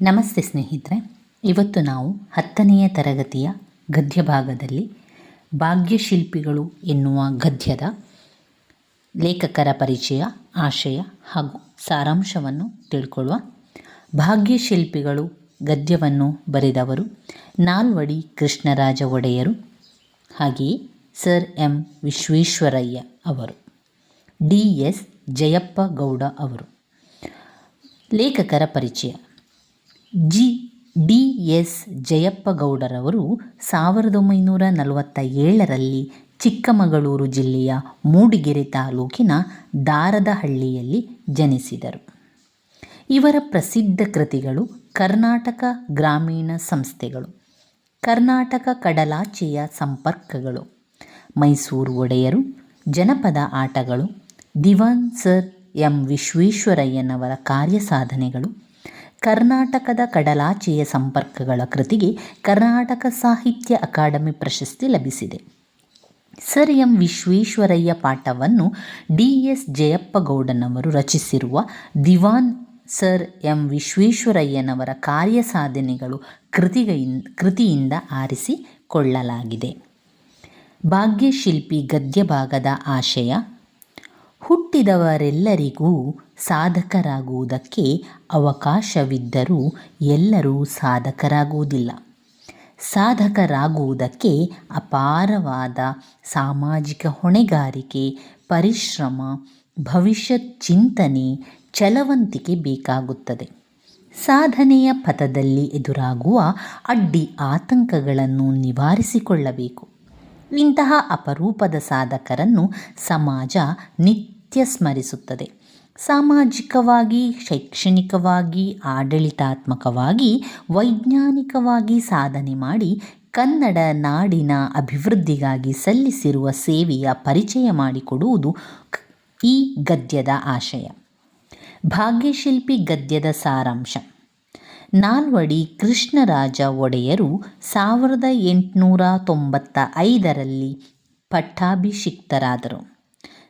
ನಮಸ್ತೆ ಸ್ನೇಹಿತರೆ, ಇವತ್ತು ನಾವು ಹತ್ತನೆಯ ತರಗತಿಯ ಗದ್ಯ ಭಾಗದಲ್ಲಿ ಭಾಗ್ಯಶಿಲ್ಪಿಗಳು ಎನ್ನುವ ಗದ್ಯದ ಲೇಖಕರ ಪರಿಚಯ, ಆಶಯ ಹಾಗೂ ಸಾರಾಂಶವನ್ನು ತಿಳ್ಕೊಳ್ಳುವ ಭಾಗ್ಯಶಿಲ್ಪಿಗಳು ಗದ್ಯವನ್ನು ಬರೆದವರು ನಾಲ್ವಡಿ ಕೃಷ್ಣರಾಜ ಒಡೆಯರು ಹಾಗೆಯೇ ಸರ್ ಎಂ ವಿಶ್ವೇಶ್ವರಯ್ಯ ಅವರು, ಡಿ ಎಸ್ ಜಯಪ್ಪ ಗೌಡ ಅವರು. ಲೇಖಕರ ಪರಿಚಯ. ಜಿ ಡಿ ಎಸ್ ಜಯಪ್ಪಗೌಡರವರು ಸಾವಿರದ ಒಂಬೈನೂರ ನಲವತ್ತ ಏಳರಲ್ಲಿ ಚಿಕ್ಕಮಗಳೂರು ಜಿಲ್ಲೆಯ ಮೂಡಿಗೆರೆ ತಾಲೂಕಿನ ದಾರದಹಳ್ಳಿಯಲ್ಲಿ ಜನಿಸಿದರು. ಇವರ ಪ್ರಸಿದ್ಧ ಕೃತಿಗಳು ಕರ್ನಾಟಕ ಗ್ರಾಮೀಣ ಸಂಸ್ಥೆಗಳು, ಕರ್ನಾಟಕ ಕಡಲಾಚೆಯ ಸಂಪರ್ಕಗಳು, ಮೈಸೂರು ಒಡೆಯರು, ಜನಪದ ಆಟಗಳು, ದಿವಾನ್ ಸರ್ ಎಂ ವಿಶ್ವೇಶ್ವರಯ್ಯನವರ ಕಾರ್ಯಸಾಧನೆಗಳು ಕರ್ನಾಟಕದ ಕಡಲಾಚೆಯ ಸಂಪರ್ಕಗಳ ಕೃತಿಗೆ ಕರ್ನಾಟಕ ಸಾಹಿತ್ಯ ಅಕಾಡೆಮಿ ಪ್ರಶಸ್ತಿ ಲಭಿಸಿದೆ. ಸರ್ ಎಂ ವಿಶ್ವೇಶ್ವರಯ್ಯ ಪಾಠವನ್ನು ಡಿ ಎಸ್ ಜಯಪ್ಪಗೌಡನವರು ರಚಿಸಿರುವ ದಿವಾನ್ ಸರ್ ಎಂ ವಿಶ್ವೇಶ್ವರಯ್ಯನವರ ಕಾರ್ಯ ಸಾಧನೆಗಳು ಕೃತಿಗೆಯಿನ್ ಕೃತಿಯಿಂದ ಆರಿಸಿಕೊಳ್ಳಲಾಗಿದೆ. ಭಾಗ್ಯಶಿಲ್ಪಿ ಗದ್ಯಭಾಗದ ಆಶಯ, ಹುಟ್ಟಿದವರೆಲ್ಲರಿಗೂ ಸಾಧಕರಾಗುವುದಕ್ಕೆ ಅವಕಾಶವಿದ್ದರೂ ಎಲ್ಲರೂ ಸಾಧಕರಾಗುವುದಿಲ್ಲ. ಸಾಧಕರಾಗುವುದಕ್ಕೆ ಅಪಾರವಾದ ಸಾಮಾಜಿಕ ಹೊಣೆಗಾರಿಕೆ, ಪರಿಶ್ರಮ, ಭವಿಷ್ಯತ್ ಚಿಂತನೆ, ಚಲವಂತಿಕೆ ಬೇಕಾಗುತ್ತದೆ. ಸಾಧನೆಯ ಪಥದಲ್ಲಿ ಎದುರಾಗುವ ಅಡ್ಡಿ ಆತಂಕಗಳನ್ನು ನಿವಾರಿಸಿಕೊಳ್ಳಬೇಕು. ಇಂತಹ ಅಪರೂಪದ ಸಾಧಕರನ್ನು ಸಮಾಜ ನಿತ್ಯ ಸ್ಮರಿಸುತ್ತದೆ. ಸಾಮಾಜಿಕವಾಗಿ, ಶೈಕ್ಷಣಿಕವಾಗಿ, ಆಡಳಿತಾತ್ಮಕವಾಗಿ, ವೈಜ್ಞಾನಿಕವಾಗಿ ಸಾಧನೆ ಮಾಡಿ ಕನ್ನಡ ನಾಡಿನ ಅಭಿವೃದ್ಧಿಗಾಗಿ ಸಲ್ಲಿಸಿರುವ ಸೇವೆಯ ಪರಿಚಯ ಮಾಡಿಕೊಡುವುದು ಈ ಗದ್ಯದ ಆಶಯ. ಭಾಗ್ಯಶಿಲ್ಪಿ ಗದ್ಯದ ಸಾರಾಂಶ. ನಾಲ್ವಡಿ ಕೃಷ್ಣರಾಜ ಒಡೆಯರು ಸಾವಿರದ ಎಂಟುನೂರ ತೊಂಬತ್ತ ಐದರಲ್ಲಿ ಪಟ್ಟಾಭಿಷಿಕ್ತರಾದರು.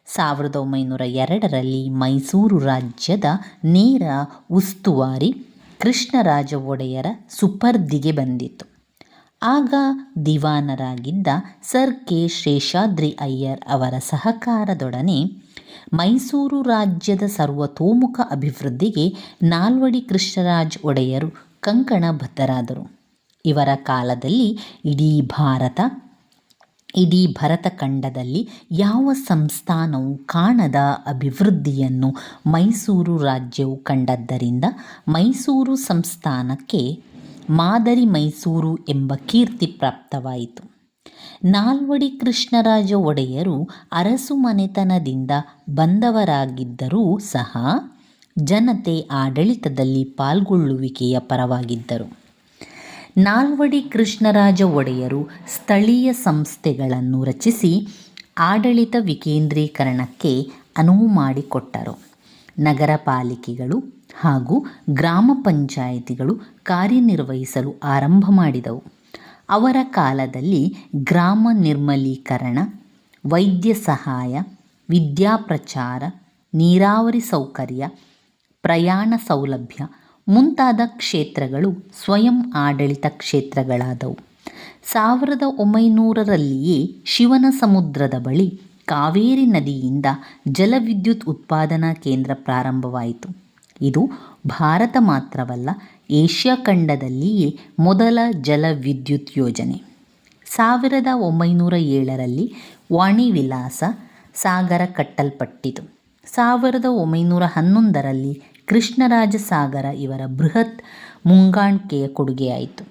ಸಾವಿರದ ಒಂಬೈನೂರ ಎರಡರಲ್ಲಿ ಮೈಸೂರು ರಾಜ್ಯದ ನೇರ ಉಸ್ತುವಾರಿ ಕೃಷ್ಣರಾಜ ಒಡೆಯರ ಸುಪರ್ದಿಗೆ ಬಂದಿತು ಆಗ ದಿವಾನರಾಗಿದ್ದ ಸರ್ ಕೆ ಶೇಷಾದ್ರಿ ಅಯ್ಯರ್ ಅವರ ಸಹಕಾರದೊಡನೆ ಮೈಸೂರು ರಾಜ್ಯದ ಸರ್ವತೋಮುಖ ಅಭಿವೃದ್ಧಿಗೆ ನಾಲ್ವಡಿ ಕೃಷ್ಣರಾಜ್ ಒಡೆಯರು ಕಂಕಣಬದ್ಧರಾದರು. ಇವರ ಕಾಲದಲ್ಲಿ ಇಡೀ ಭಾರತ ಇಡೀ ಭರತಖಂಡದಲ್ಲಿ ಯಾವ ಸಂಸ್ಥಾನವು ಕಾಣದ ಅಭಿವೃದ್ಧಿಯನ್ನು ಮೈಸೂರು ರಾಜ್ಯವು ಕಂಡದ್ದರಿಂದ ಮೈಸೂರು ಸಂಸ್ಥಾನಕ್ಕೆ ಮಾದರಿ ಮೈಸೂರು ಎಂಬ ಕೀರ್ತಿ ಪ್ರಾಪ್ತವಾಯಿತು. ನಾಲ್ವಡಿ ಕೃಷ್ಣರಾಜ ಒಡೆಯರು ಅರಸು ಮನೆತನದಿಂದ ಬಂದವರಾಗಿದ್ದರೂ ಸಹ ಜನತೆ ಆಡಳಿತದಲ್ಲಿ ಪಾಲ್ಗೊಳ್ಳುವಿಕೆಯ ಪರವಾಗಿದ್ದರು. ನಾಲ್ವಡಿ ಕೃಷ್ಣರಾಜ ಒಡೆಯರು ಸ್ಥಳೀಯ ಸಂಸ್ಥೆಗಳನ್ನು ರಚಿಸಿ ಆಡಳಿತ ವಿಕೇಂದ್ರೀಕರಣಕ್ಕೆ ಅನುವು ಮಾಡಿಕೊಟ್ಟರು. ನಗರ ಪಾಲಿಕೆಗಳು ಹಾಗೂ ಗ್ರಾಮ ಪಂಚಾಯಿತಿಗಳು ಕಾರ್ಯನಿರ್ವಹಿಸಲು ಆರಂಭ ಮಾಡಿದವು. ಅವರ ಕಾಲದಲ್ಲಿ ಗ್ರಾಮ ನಿರ್ಮಲೀಕರಣ, ವೈದ್ಯ ಸಹಾಯ ವಿದ್ಯಾಪ್ರಚಾರ ನೀರಾವರಿ ಸೌಕರ್ಯ, ಪ್ರಯಾಣ ಸೌಲಭ್ಯ ಮುಂತಾದ ಕ್ಷೇತ್ರಗಳು ಸ್ವಯಂ ಆಡಳಿತ ಕ್ಷೇತ್ರಗಳಾದವು. ಸಾವಿರದ ಒಂಬೈನೂರರಲ್ಲಿಯೇ ಶಿವನ ಸಮುದ್ರದ ಬಳಿ ಕಾವೇರಿ ನದಿಯಿಂದ ಜಲವಿದ್ಯುತ್ ಉತ್ಪಾದನಾ ಕೇಂದ್ರ ಪ್ರಾರಂಭವಾಯಿತು. ಇದು ಭಾರತ ಮಾತ್ರವಲ್ಲ, ಏಷ್ಯಾ ಖಂಡದಲ್ಲಿಯೇ ಮೊದಲ ಜಲವಿದ್ಯುತ್ ಯೋಜನೆ. ಸಾವಿರದ ಒಂಬೈನೂರ ಏಳರಲ್ಲಿ ವಾಣಿ ವಿಲಾಸ ಸಾಗರ ಕಟ್ಟಲ್ಪಟ್ಟಿತು. ಸಾವಿರದ ಒಂಬೈನೂರ ಹನ್ನೊಂದರಲ್ಲಿ ಕೃಷ್ಣರಾಜ ಸಾಗರ ಇವರ ಬೃಹತ್ ಮುಂಗಾಣಿಕೆಯ ಕೊಡುಗೆಯಾಯಿತು.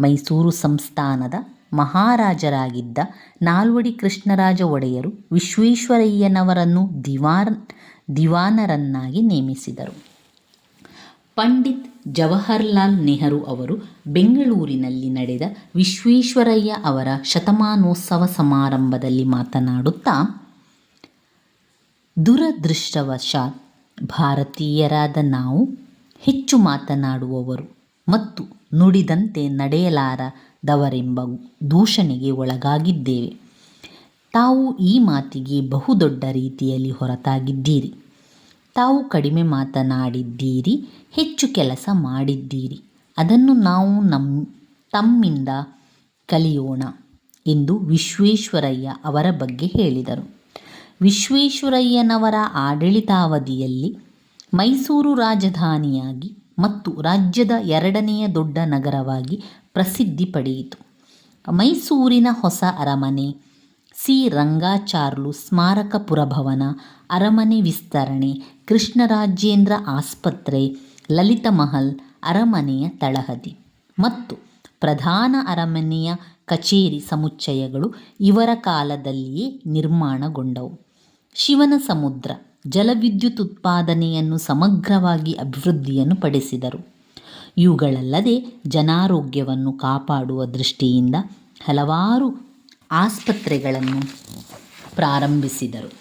ಮೈಸೂರು ಸಂಸ್ಥಾನದ ಮಹಾರಾಜರಾಗಿದ್ದ ನಾಲ್ವಡಿ ಕೃಷ್ಣರಾಜ ಒಡೆಯರು ವಿಶ್ವೇಶ್ವರಯ್ಯನವರನ್ನು ದಿವಾನ್, ದಿವಾನರನ್ನಾಗಿ ನೇಮಿಸಿದರು. ಪಂಡಿತ್ ಜವಾಹರ್ಲಾಲ್ ನೆಹರು ಅವರು ಬೆಂಗಳೂರಿನಲ್ಲಿ ನಡೆದ ವಿಶ್ವೇಶ್ವರಯ್ಯ ಅವರ ಶತಮಾನೋತ್ಸವ ಸಮಾರಂಭದಲ್ಲಿ ಮಾತನಾಡುತ್ತಾ, ದುರದೃಷ್ಟವಶಾತ್ ಭಾರತೀಯರಾದ ನಾವು ಹೆಚ್ಚು ಮಾತನಾಡುವವರು ಮತ್ತು ನುಡಿದಂತೆ ನಡೆಯಲಾರದವರೆಂಬ ದೂಷಣೆಗೆ ಒಳಗಾಗಿದ್ದೇವೆ. ತಾವು ಈ ಮಾತಿಗೆ ಬಹುದೊಡ್ಡ ರೀತಿಯಲ್ಲಿ ಹೊರತಾಗಿದ್ದೀರಿ. ತಾವು ಕಡಿಮೆ ಮಾತನಾಡಿದ್ದೀರಿ, ಹೆಚ್ಚು ಕೆಲಸ ಮಾಡಿದ್ದೀರಿ. ಅದನ್ನು ನಾವು ನಮ್ಮ ತಮ್ಮಿಂದ ಕಲಿಯೋಣ ಎಂದು ವಿಶ್ವೇಶ್ವರಯ್ಯ ಅವರ ಬಗ್ಗೆ ಹೇಳಿದರು. ವಿಶ್ವೇಶ್ವರಯ್ಯನವರ ಆಡಳಿತಾವಧಿಯಲ್ಲಿ ಮೈಸೂರು ರಾಜಧಾನಿಯಾಗಿ ಮತ್ತು ರಾಜ್ಯದ ಎರಡನೆಯ ದೊಡ್ಡ ನಗರವಾಗಿ ಪ್ರಸಿದ್ಧಿ ಪಡೆಯಿತು. ಮೈಸೂರಿನ ಹೊಸ ಅರಮನೆ, ಸಿ. ರಂಗಾಚಾರ್ಲು ಸ್ಮಾರಕ ಪುರಭವನ, ಅರಮನೆ ವಿಸ್ತರಣೆ, ಕೃಷ್ಣರಾಜೇಂದ್ರ ಆಸ್ಪತ್ರೆ, ಲಲಿತ ಮಹಲ್, ಅರಮನೆಯ ತಳಹದಿ ಮತ್ತು ಪ್ರಧಾನ ಅರಮನೆಯ ಕಚೇರಿ ಸಮುಚ್ಚಯಗಳು ಇವರ ಕಾಲದಲ್ಲಿಯೇ ನಿರ್ಮಾಣಗೊಂಡವು. ಶಿವನ ಸಮುದ್ರ, ಜಲವಿದ್ಯುತ್ ಉತ್ಪಾದನೆಯನ್ನು ಸಮಗ್ರವಾಗಿ ಅಭಿವೃದ್ಧಿಯನ್ನು ಪಡಿಸಿದರು. ಇವುಗಳಲ್ಲದೆ ಜನಾರೋಗ್ಯವನ್ನು ಕಾಪಾಡುವ ದೃಷ್ಟಿಯಿಂದ ಹಲವಾರು ಆಸ್ಪತ್ರೆಗಳನ್ನು ಪ್ರಾರಂಭಿಸಿದರು.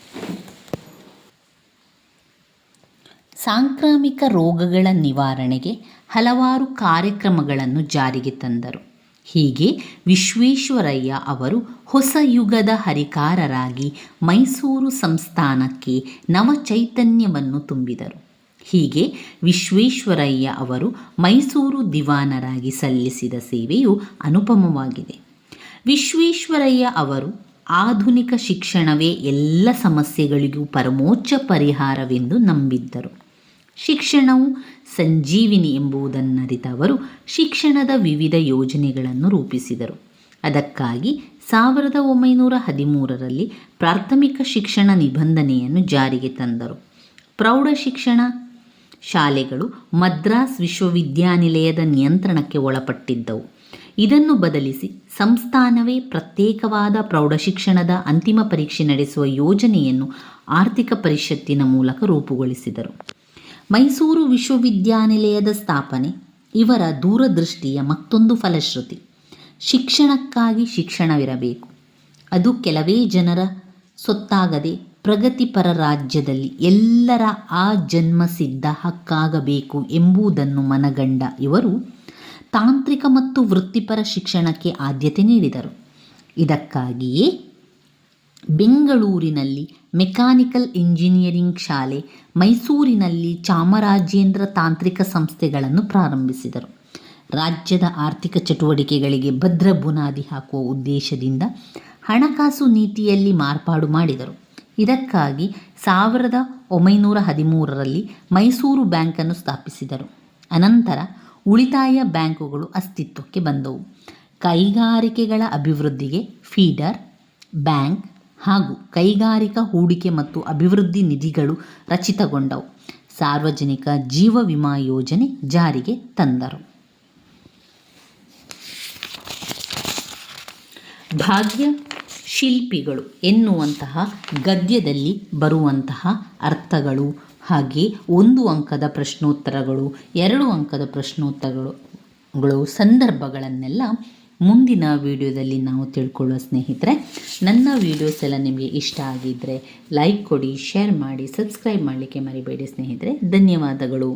ಸಾಂಕ್ರಾಮಿಕ ರೋಗಗಳ ನಿವಾರಣೆಗೆ ಹಲವಾರು ಕಾರ್ಯಕ್ರಮಗಳನ್ನು ಜಾರಿಗೆ ತಂದರು. ಹೀಗೆ ವಿಶ್ವೇಶ್ವರಯ್ಯ ಅವರು ಹೊಸ ಯುಗದ ಹರಿಕಾರರಾಗಿ ಮೈಸೂರು ಸಂಸ್ಥಾನಕ್ಕೆ ನವಚೈತನ್ಯವನ್ನು ತುಂಬಿದರು. ಹೀಗೆ ವಿಶ್ವೇಶ್ವರಯ್ಯ ಅವರು ಮೈಸೂರು ದಿವಾನರಾಗಿ ಸಲ್ಲಿಸಿದ ಸೇವೆಯು ಅನುಪಮವಾಗಿದೆ. ವಿಶ್ವೇಶ್ವರಯ್ಯ ಅವರು ಆಧುನಿಕ ಶಿಕ್ಷಣವೇ ಎಲ್ಲ ಸಮಸ್ಯೆಗಳಿಗೂ ಪರಮೋಚ್ಚ ಪರಿಹಾರವೆಂದು ನಂಬಿದ್ದರು. ಶಿಕ್ಷಣವು ಸಂಜೀವಿನಿ ಎಂಬುದನ್ನರಿತ ಅವರು ಶಿಕ್ಷಣದ ವಿವಿಧ ಯೋಜನೆಗಳನ್ನು ರೂಪಿಸಿದರು. ಅದಕ್ಕಾಗಿ ಸಾವಿರದ ಒಂಬೈನೂರ ಹದಿಮೂರರಲ್ಲಿ ಪ್ರಾಥಮಿಕ ಶಿಕ್ಷಣ ನಿಬಂಧನೆಯನ್ನು ಜಾರಿಗೆ ತಂದರು. ಪ್ರೌಢ ಶಿಕ್ಷಣ ಶಾಲೆಗಳು ಮದ್ರಾಸ್ ವಿಶ್ವವಿದ್ಯಾನಿಲಯದ ನಿಯಂತ್ರಣಕ್ಕೆ ಒಳಪಟ್ಟಿದ್ದವು. ಇದನ್ನು ಬದಲಿಸಿ ಸಂಸ್ಥಾನವೇ ಪ್ರತ್ಯೇಕವಾದ ಪ್ರೌಢಶಿಕ್ಷಣದ ಅಂತಿಮ ಪರೀಕ್ಷೆ ನಡೆಸುವ ಯೋಜನೆಯನ್ನು ಆರ್ಥಿಕ ಪರಿಷತ್ತಿನ ಮೂಲಕ ರೂಪುಗೊಳಿಸಿದರು. ಮೈಸೂರು ವಿಶ್ವವಿದ್ಯಾನಿಲಯದ ಸ್ಥಾಪನೆ, ಇವರ ದೂರದೃಷ್ಟಿಯ ಮತ್ತೊಂದು ಫಲಶ್ರುತಿ. ಶಿಕ್ಷಣಕ್ಕಾಗಿ ಶಿಕ್ಷಣವಿರಬೇಕು. ಅದು ಕೆಲವೇ ಜನರ ಸೊತ್ತಾಗದೆ ಪ್ರಗತಿಪರ ರಾಜ್ಯದಲ್ಲಿ ಎಲ್ಲರ ಆ ಜನ್ಮಸಿದ್ಧ ಹಕ್ಕಾಗಬೇಕು ಎಂಬುದನ್ನು ಮನಗಂಡ ಇವರು ತಾಂತ್ರಿಕ ಮತ್ತು ವೃತ್ತಿಪರ ಶಿಕ್ಷಣಕ್ಕೆ ಆದ್ಯತೆ ನೀಡಿದರು. ಇದಕ್ಕಾಗಿಯೇ ಬೆಂಗಳೂರಿನಲ್ಲಿ ಮೆಕ್ಯಾನಿಕಲ್ ಇಂಜಿನಿಯರಿಂಗ್ ಶಾಲೆ ಮೈಸೂರಿನಲ್ಲಿ ಚಾಮರಾಜೇಂದ್ರ ತಾಂತ್ರಿಕ ಸಂಸ್ಥೆಗಳನ್ನು ಪ್ರಾರಂಭಿಸಿದರು. ರಾಜ್ಯದ ಆರ್ಥಿಕ ಚಟುವಟಿಕೆಗಳಿಗೆ ಭದ್ರ ಬುನಾದಿ ಹಾಕುವ ಉದ್ದೇಶದಿಂದ ಹಣಕಾಸು ನೀತಿಯಲ್ಲಿ ಮಾರ್ಪಾಡು ಮಾಡಿದರು. ಇದಕ್ಕಾಗಿ ಸಾವಿರದ ಒಂಬೈನೂರ ಹದಿಮೂರರಲ್ಲಿ ಮೈಸೂರು ಬ್ಯಾಂಕನ್ನು ಸ್ಥಾಪಿಸಿದರು. ಅನಂತರ ಉಳಿತಾಯ ಬ್ಯಾಂಕುಗಳು ಅಸ್ತಿತ್ವಕ್ಕೆ ಬಂದವು. ಕೈಗಾರಿಕೆಗಳ ಅಭಿವೃದ್ಧಿಗೆ ಫೀಡರ್, ಬ್ಯಾಂಕ್ ಹಾಗೂ ಕೈಗಾರಿಕಾ ಹೂಡಿಕೆ ಮತ್ತು ಅಭಿವೃದ್ಧಿ ನಿಧಿಗಳು ರಚಿತಗೊಂಡವು. ಸಾರ್ವಜನಿಕ ಜೀವ ವಿಮಾ ಯೋಜನೆ ಜಾರಿಗೆ ತಂದರು. ಭಾಗ್ಯ ಶಿಲ್ಪಿಗಳು ಎನ್ನುವಂತಹ ಗದ್ಯದಲ್ಲಿ ಬರುವಂತಹ ಅರ್ಥಗಳು ಹಾಗೆ ಒಂದು ಅಂಕದ ಪ್ರಶ್ನೋತ್ತರಗಳು, ಎರಡು ಅಂಕದ ಪ್ರಶ್ನೋತ್ತರಗಳು, ಸಂದರ್ಭಗಳನ್ನೆಲ್ಲ ಮುಂದಿನ ವಿಡಿಯೋದಲ್ಲಿ ನಾವು ತಿಳ್ಕೊಳ್ಳೋ ಸ್ನೇಹಿತರೆ, ನನ್ನ ವೀಡಿಯೋಸ್ ಎಲ್ಲ ನಿಮಗೆ ಇಷ್ಟ ಆಗಿದ್ದರೆ ಲೈಕ್ ಕೊಡಿ ಶೇರ್ ಮಾಡಿ ಸಬ್ಸ್ಕ್ರೈಬ್ ಮಾಡಲಿಕ್ಕೆ ಮರಿಬೇಡಿ ಸ್ನೇಹಿತರೆ. ಧನ್ಯವಾದಗಳು.